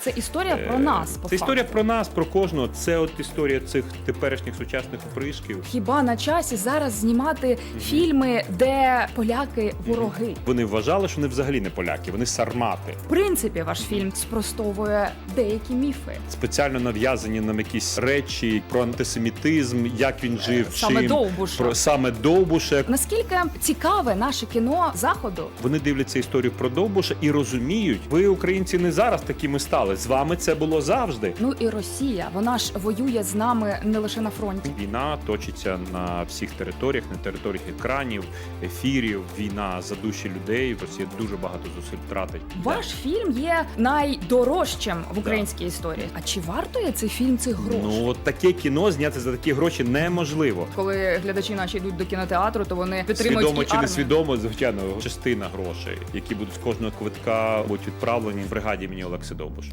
Це історія про Е, нас. По Це історія про нас, про кожного. Це от історія цих теперішніх сучасних опришків. Хіба на часі зараз знімати фільми, де поляки вороги? Вони вважали, що вони взагалі не поляки, вони сармати. В принципі, ваш фільм спростовує деякі міфи. Спеціально нав'язані нам якісь речі про антисемітизм, як він жив, Саме чим Довбуша. про саме Довбуша. Наскільки цікаве наше кіно заходу? Вони дивляться історію про Довбуша і розуміють, ви, українці, не зараз такими стали. З вами це було завжди. Ну і Росія, вона ж воює з нами не лише на фронті. Війна точиться на всіх територіях, на територіях екранів, ефірів. Війна за душі людей. Росія дуже багато зусиль тратить. Ваш фільм є найдорожчим в українській історії. А чи вартує цей фільм цих грошей? Ну от таке кіно зняти за такі гроші неможливо. Коли глядачі наші йдуть до кінотеатру, то вони підтримують Свідомо і чи армію. свідомо, звичайно, частина грошей, які будуть з кожного квитка будуть відправлені в бригаді імені Олекси Довбуша.